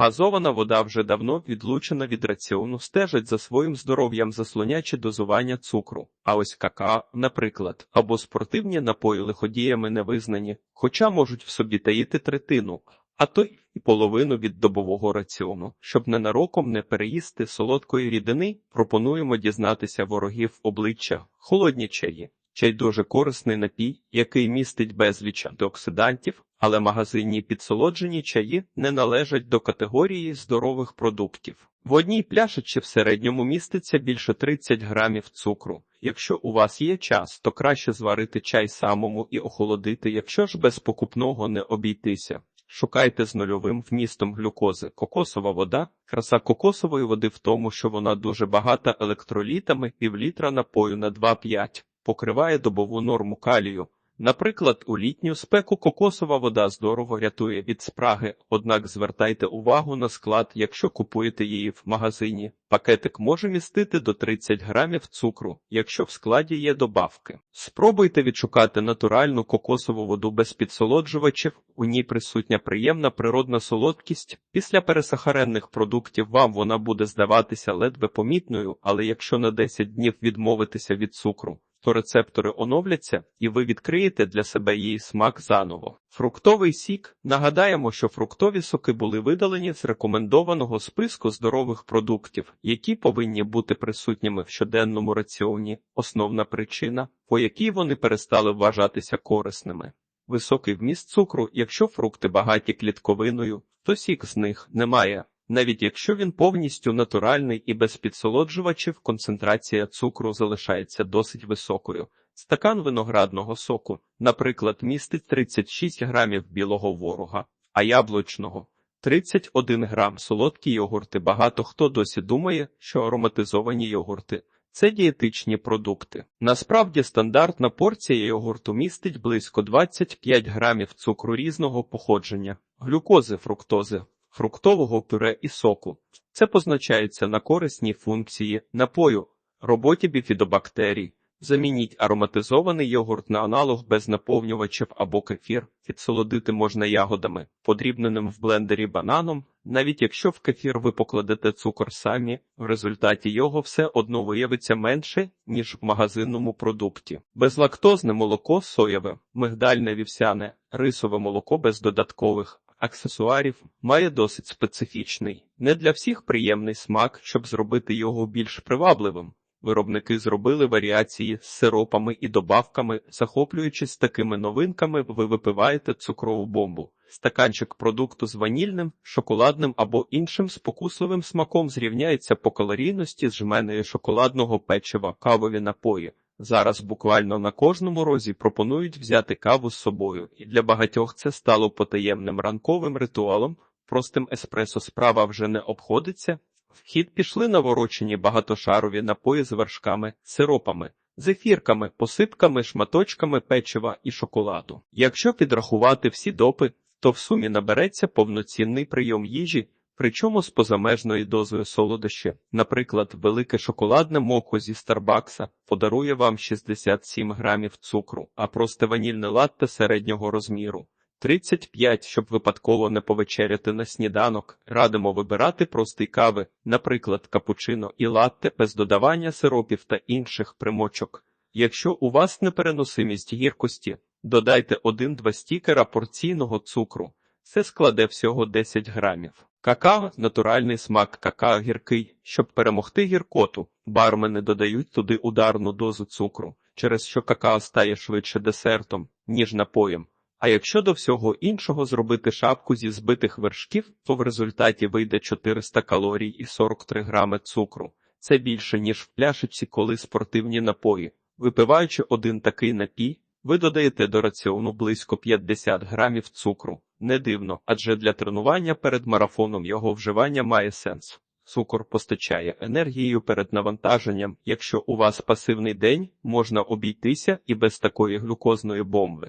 Газована вода вже давно відлучена від раціону, стежить за своїм здоров'ям, заслонячи дозування цукру. А ось какао, наприклад, або спортивні напої лиходіями не визнані, хоча можуть в собі таїти третину, а то і половину від добового раціону. Щоб ненароком не переїсти солодкої рідини, пропонуємо дізнатися ворогів обличчя, холодні чаї. Чай дуже корисний напій, який містить безліч антиоксидантів, але магазинні підсолоджені чаї не належать до категорії здорових продуктів. В одній пляшечці в середньому міститься більше 30 грамів цукру. Якщо у вас є час, то краще зварити чай самому і охолодити, якщо ж без покупного не обійтися. Шукайте з нульовим вмістом глюкози. Кокосова вода. Краса кокосової води в тому, що вона дуже багата електролітами, півлітра напою на 2,5 покриває добову норму калію. Наприклад, у літню спеку кокосова вода здорово рятує від спраги, однак звертайте увагу на склад, якщо купуєте її в магазині. Пакетик може містити до 30 грамів цукру, якщо в складі є добавки. Спробуйте відшукати натуральну кокосову воду без підсолоджувачів, у ній присутня приємна природна солодкість. Після пересахаренних продуктів вам вона буде здаватися ледве помітною, але якщо на 10 днів відмовитися від цукру, то рецептори оновляться, і ви відкриєте для себе її смак заново. Фруктовий сік. Нагадаємо, що фруктові соки були видалені з рекомендованого списку здорових продуктів, які повинні бути присутніми в щоденному раціоні. Основна причина, по якій вони перестали вважатися корисними. Високий вміст цукру, якщо фрукти багаті клітковиною, то сік з них немає. Навіть якщо він повністю натуральний і без підсолоджувачів, концентрація цукру залишається досить високою. Стакан виноградного соку, наприклад, містить 36 грамів білого ворога, а яблучного 31 грам солодкі йогурти. Багато хто досі думає, що ароматизовані йогурти це дієтичні продукти. Насправді стандартна порція йогурту містить близько 25 грамів цукру різного походження, глюкози, фруктози фруктового пюре і соку. Це позначається на корисні функції напою, роботі біфідобактерій. Замініть ароматизований йогурт на аналог без наповнювачів або кефір, підсолодити можна ягодами, подрібненим в блендері бананом, навіть якщо в кефір ви покладете цукор самі, в результаті його все одно виявиться менше, ніж в магазинному продукті. Безлактозне молоко соєве, мигдальне вівсяне, рисове молоко без додаткових аксесуарів має досить специфічний, не для всіх приємний смак, щоб зробити його більш привабливим. Виробники зробили варіації з сиропами і добавками, захоплюючись такими новинками, ви випиваєте цукрову бомбу. Стаканчик продукту з ванільним, шоколадним або іншим спокусливим смаком зрівняється по калорійності з жменею шоколадного печива, кавові напої. Зараз буквально на кожному розі пропонують взяти каву з собою, і для багатьох це стало потаємним ранковим ритуалом. Простим еспресо справа вже не обходиться. В хід пішли наворочені багатошарові напої з вершками, сиропами, зефірками, посипками, шматочками печива і шоколаду. Якщо підрахувати всі допи, то в сумі набереться повноцінний прийом їжі. Причому з позамежною дозою солодощі, наприклад, велике шоколадне моко зі Старбакса подарує вам 67 грамів цукру, а просте ванільне латте середнього розміру 35, щоб випадково не повечеряти на сніданок. Радимо вибирати простий кави, наприклад, капучино і латте без додавання сиропів та інших примочок. Якщо у вас непереносимість гіркості, додайте 1-2 стікера порційного цукру. Це складе всього 10 грамів. Какао натуральний смак какао гіркий. Щоб перемогти гіркоту, бармени додають туди ударну дозу цукру, через що какао стає швидше десертом, ніж напоєм. А якщо до всього іншого зробити шапку зі збитих вершків, то в результаті вийде 400 калорій і 43 грами цукру. Це більше, ніж в пляшиці, коли спортивні напої. Випиваючи один такий напій, ви додаєте до раціону близько 50 грамів цукру. Не дивно, адже для тренування перед марафоном його вживання має сенс. Цукор постачає енергією перед навантаженням. Якщо у вас пасивний день, можна обійтися і без такої глюкозної бомби.